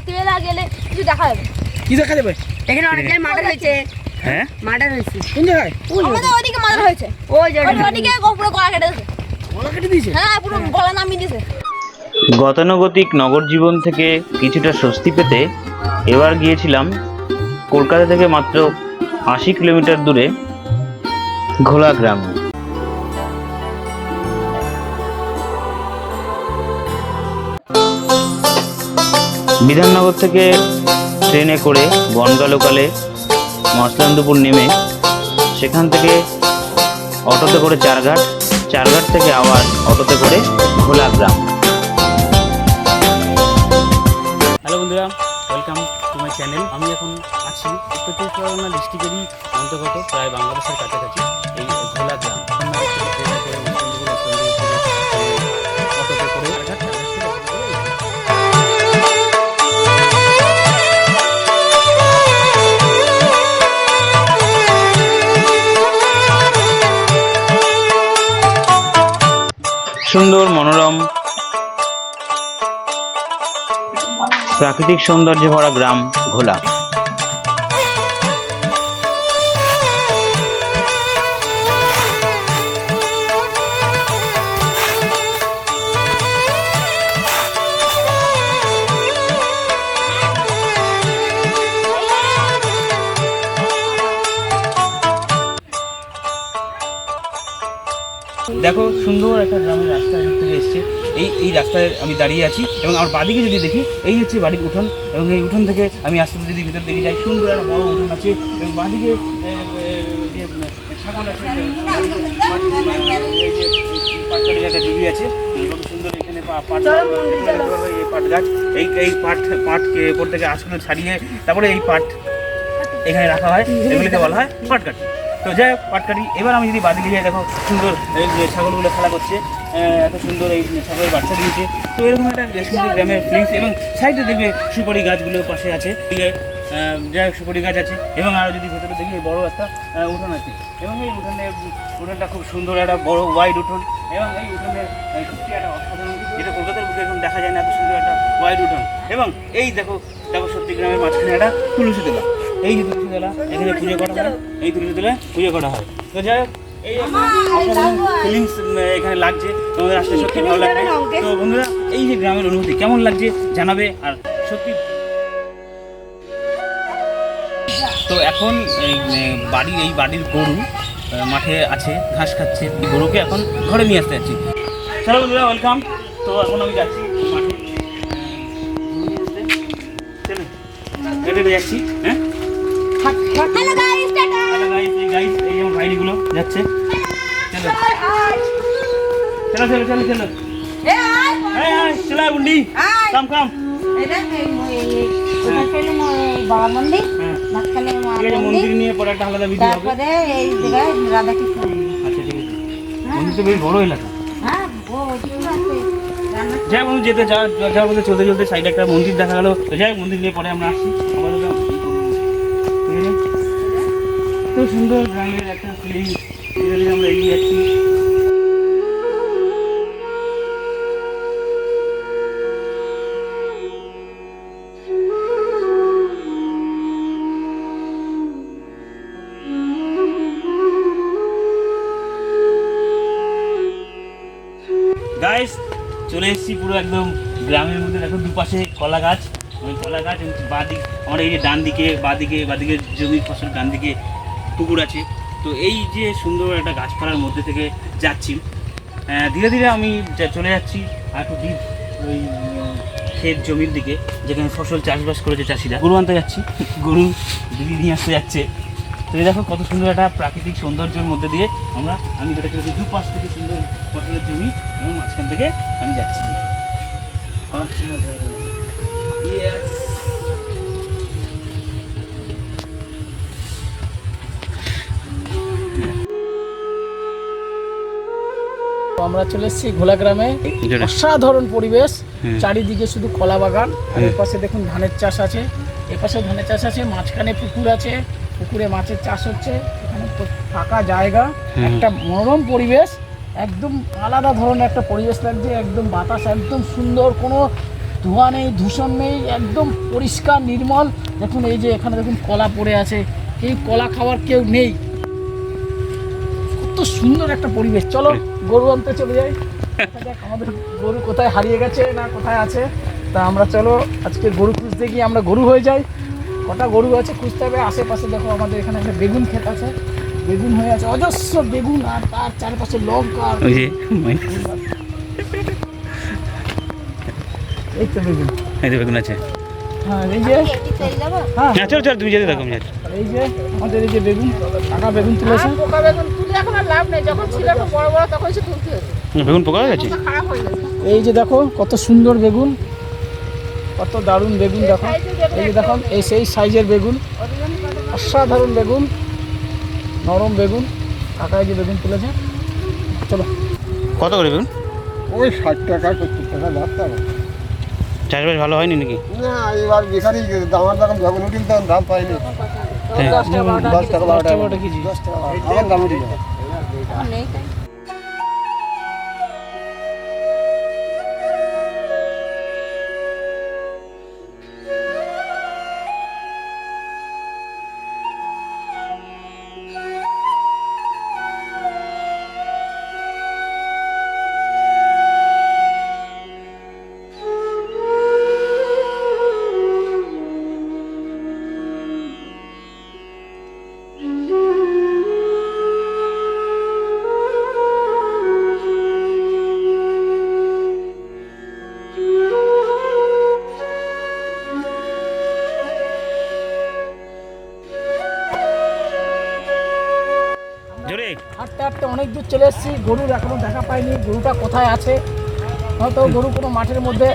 রাত্রিবেলা গেলে কিছু দেখা যাবে কি দেখা যাবে? এখানে অনেক জায়গায় মার্ডার হয়েছে। হ্যাঁ? মার্ডার হয়েছে। কোন জায়গায়? আমাদের ওদিকে। মাদার হয়েছে। ওই ওদিকে। পুরো গলা কেটে দিয়েছে। গলা কেটে দিয়েছে? হ্যাঁ পুরো গলা নামিয়ে দিয়েছে। গতানুগতিক নগর জীবন থেকে কিছুটা স্বস্তি পেতে এবার গিয়েছিলাম কলকাতা থেকে মাত্র আশি কিলোমিটার দূরে ঘোলা গ্রামে। বিধাননগর থেকে ট্রেনে করে বনগা লোকালে মসলান্দপুর নেমে সেখান থেকে অটোতে করে চারঘাট চারঘাট থেকে আবার অটোতে করে ঘোলা গ্রাম। হ্যালো বন্ধুরা ওয়েলকাম টু মাই চ্যানেল আমি এখন আছি উত্তর চব্বিশ পরগনা ডিস্ট্রিক্টেরই অন্তর্গত, প্রায় বাংলাদেশের কাছাকাছি, এই ঘোলা গ্রাম। সুন্দর মনোরম প্রাকৃতিক সৌন্দর্যে ভরা গ্রাম ঘোলা। দেখো সুন্দর একটা গ্রামের রাস্তা এদিক থেকে এসছে। এই এই রাস্তায় আমি দাঁড়িয়ে আছি এবং আমার বাদিকে যদি দেখি এই হচ্ছে বাড়ির উঠোন এবং এই উঠোন থেকে আমি আস্তে আস্তে যদি ভিতর দিকে যাই সুন্দর একটা বড় উঠোন আছে এবং বাদিকে যে ছাগল আছে যে, এই যে পাটকাঠি গাছের ডিবি আছে। কত সুন্দর এখানে পাট এই পাট গাছ এই এই পাট পাটকে উপর থেকে আঁশগুলো ছাড়িয়ে তারপরে এই পাট এখানে রাখা হয়। এগুলিকে বলা হয় পাটকাঠি তো যাই হোক, পাটকাঠি। এবার আমি যদি বাদিকে যাই দেখো, সুন্দর এই ছাগলগুলো খেলা করছে এত সুন্দর এই ছাগলের বাচ্চা দিয়েছে। তো এরকম একটা সুন্দর গ্রামের ফিলিংস এবং সাইডে দেখবে সুপারি গাছগুলো পাশে আছে। যাই হোক, সুপারি গাছ আছে। এবং আরও যদি ভেতরে দেখি বড় একটা উঠোন আছে। এবং এই উঠোনে, উঠোনটা খুব সুন্দর, একটা বড় ওয়াইড উঠোন। এবং এই উঠোনে সত্যি একটা অসাধারণ যেটা কলকাতার বুকে এখন দেখা যায় না, এত সুন্দর একটা ওয়াইড উঠোন। এবং এই দেখো দেখো সত্যি গ্রামের মাঝখানে একটা তুলসী তোলা। এই যে তুলসী তোলা এখানে পুজো করা হয়। এই তুলসী তোলায় পুজো করা হয়। তো যাই হোক এই ফিলিংস এখানে লাগছে। তোমাদের আসলে সত্যি ভালো লাগবে। তো বন্ধুরা এই যে গ্রামের অনুভূতি কেমন লাগছে জানাবে আর সত্যি তো এখন এই বাড়ি এই বাড়ির গরু মাঠে আছে ঘাস খাচ্ছে। গরুকে এখন ঘরে নিয়ে আসতে যাচ্ছি। চলো বন্ধুরা ওয়েলকাম তো এখন আমি যাচ্ছি মাঠে। যাচ্ছি হ্যাঁ? Hello guys tata. Hello guys এই গাইস এই আমার ভাইগুলো যাচ্ছে। চলো। চলো চলো চলো চলো। এ আয় এই এই চলো আয় কাম কাম। এই এই এই এই ওটা ছিল ম- বাবা মন্দির। হ্যাঁ। মাঝখানে নিয়ে পরে একটা আলাদা ভিডিও হবে। তারপরে এই জায়গায় রাধা কৃষ্ণ আচ্ছা ঠিক আছে। মন্দির তো বেশ বড় এলাকা। হ্যাঁ ও ওইটুকু আছে। যাই বন্ধু যেতে যা যাওয়ার মধ্যে চলতে চলতে সাইডে একটা মন্দির দেখা গেল। যাই মন্দির নিয়ে পরে আমরা আসছি। আপাতত ঠিক আছে তো সুন্দর গ্রামের একটা ফিলিং ধীরে ধীরে আমরা এগিয়ে যাচ্ছি। গাইস চলে এসেছি পুরো একদম গ্রামের মধ্যে। দেখো দুপাশে কলা গাছ। ওই কলা গাছ বাঁদিক আমার এই যে ডান দিকে বাঁদিকে বাঁদিকে জমির ফসল ডান দিকে পুকুর আছে। তো এই যে সুন্দর একটা গাছপালার মধ্যে থেকে যাচ্ছি। ধীরে ধীরে আমি চলে যাচ্ছি আর একটু ডিপ ওই ক্ষেত জমির দিকে, যেখানে ফসল চাষবাস করেছে চাষিরা। গরু আনতে যাচ্ছি। গরু দিদি নিয়ে আসতে যাচ্ছে। তো এই দেখো কত সুন্দর একটা প্রাকৃতিক সৌন্দর্যের মধ্যে দিয়ে আমরা, আমি যেটা করেছি, দুপাশ থেকে সুন্দর ফসলের জমি এবং মাঝখান থেকে আমি যাচ্ছি। তো আমরা চলে এসেছি ঘোলা গ্রামে। অসাধারণ পরিবেশ। চারিদিকে শুধু কলা বাগান। আর পাশে দেখুন ধানের চাষ আছে। এ পাশে ধানের চাষ আছে মাঝখানে পুকুর আছে। পুকুরে মাছের চাষ হচ্ছে। এখানে ফাঁকা জায়গা। একটা মনোরম পরিবেশ। একদম আলাদা ধরনের একটা পরিবেশ লাগছে। একদম বাতাস একদম সুন্দর। কোনো ধোঁয়া নেই দূষণ নেই। একদম পরিষ্কার নির্মল। দেখুন এই যে এখানে দেখুন কলা পড়ে আছে। এই কলা খাওয়ার কেউ নেই। কত সুন্দর একটা পরিবেশ। চলো গরু আনতে চলে যাই। আমাদের গরু কোথায় হারিয়ে গেছে না কোথায় আছে। তা আমরা চলো আজকে গরু খুঁজতে গিয়ে আমরা গরু হয়ে যাই। কটা গরু আছে খুঁজতে হবে। আশেপাশে দেখো আমাদের এখানে একটা বেগুন ক্ষেত আছে। বেগুন হয়ে আছে। অজস্র বেগুন আর তার চারপাশে লঙ্কা এই তো বেগুন। এই তো বেগুন আছে। হ্যাঁ এই যে হ্যাঁ। হ্যাঁ চলো চলো তুমি যেতে থাকো এই যে আমাদের এই যে বেগুন টাকা বেগুন তুলেছে পোকা বেগুন তুলে এখন আর লাভ নেই। যখন ছিল একটু বড় বড় তখন সে তুলতে হতো। বেগুন পোকা হয়ে গেছে? হয়ে এই যে দেখো কত সুন্দর বেগুন। কত দারুণ বেগুন দেখো। এই যে দেখো এই সেই সাইজের বেগুন। অসাধারণ বেগুন। নরম বেগুন। কাকায় যে বেগুন তুলেছে। চলো। কত করে বেগুন? ওই ষাট টাকা সত্তর টাকা লাগতে হবে চাষবাস ভালো হয়নি নাকি? না এবার যেখানেই দামার দাম যখন উঠিল তখন দাম পাইনি। হ্যাঁ। দশ টাকা বারো টাকা দশ টাকা বারো টাকা আমার দাম উঠে হাঁটতে হাঁটতে অনেক দূর চলে এসেছি। গরুর এখনও দেখা পাইনি। গরুটা কোথায় আছে? হয়তো গরু কোনো মাঠের মধ্যে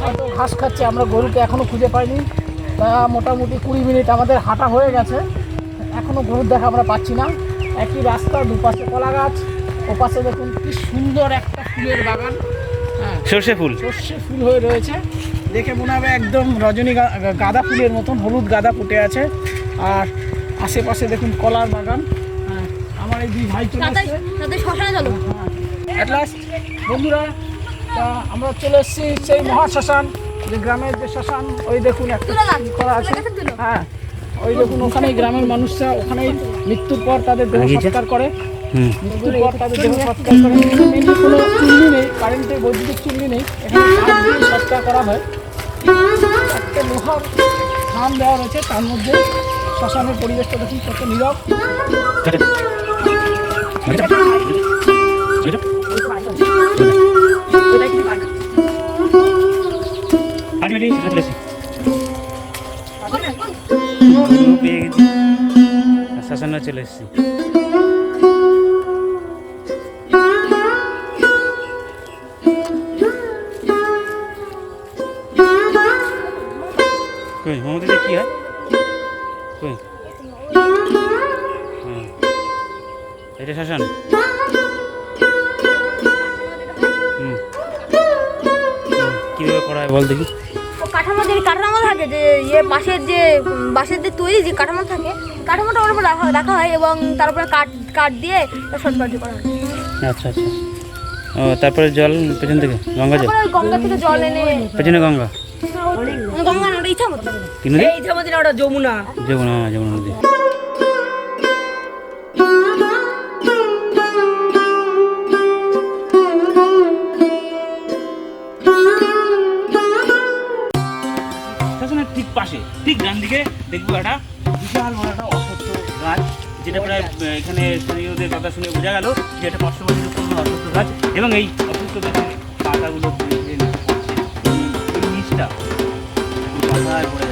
হয়তো ঘাস খাচ্ছে আমরা গরুকে এখনও খুঁজে পাইনি। তা মোটামুটি কুড়ি মিনিট আমাদের হাঁটা হয়ে গেছে। এখনও গরুর দেখা আমরা পাচ্ছি না। একই রাস্তা দুপাশে কলা গাছ ওপাশে দেখুন কি সুন্দর একটা ফুলের বাগান। হ্যাঁ সর্ষে ফুল। সর্ষে ফুল হয়ে রয়েছে। দেখে মনে হবে একদম রজনী গাঁদা ফুলের মতন হলুদ গাঁদা ফুটে আছে। আর আশেপাশে দেখুন কলার বাগান। বন্ধুরা আমরা চলে এসেছি সেই মহা শ্মশান যে গ্রামের যে শ্মশান ওই দেখুন একটা করা আছে। হ্যাঁ ওই দেখুন ওখানেই গ্রামের মানুষরা ওখানেই মৃত্যুর পর তাদের দেহ? সৎকার করে। মৃত্যুর পর তাদের দেহ সৎকার করে। মেনলি কোনো চুল্লি নেই কারেন্টের বৈদ্যুতিক চুল্লি নেই। এখানে সৎকার করা হয়। একটা লোহার থাম দেওয়া রয়েছে তার মধ্যে শ্মশানের পরিবেশটা দেখুন কত নীরব। পেয়ে গেছি শাসানো চলে এসেছি কই মমতাতে কি হয় কই এটা শাসন? কীভাবে করা হয় বল দেখি। ও কাঠামো থাকে যে ইয়ে বাঁশের যে বাঁশের যে তৈরি যে কাঠামো থাকে কাঠামোটা ওর উপর রাখা রাখা হয় এবং তার উপরে কাঠ কাঠ দিয়ে শর্টকাট করা হয়। আচ্ছা আচ্ছা। ও তারপরে জল পেছন থেকে গঙ্গা জল? গঙ্গা থেকে জল এনে পেছনে গঙ্গা? গঙ্গা না ওটা ইচ্ছা মতো নদী ইচ্ছা মতো ওটা যমুনা। যমুনা যমুনা নদী। দেখব একটা বিশাল বড় একটা অসত্য গাছ, যেটা প্রায় এখানে স্থানীয়দের কথা শুনে বোঝা গেল যে একটা পাঁচশো বছরের পুরনো অসত্য গাছ। এবং এই অসত্য গাছের পাতাগুলো নিচটা এখন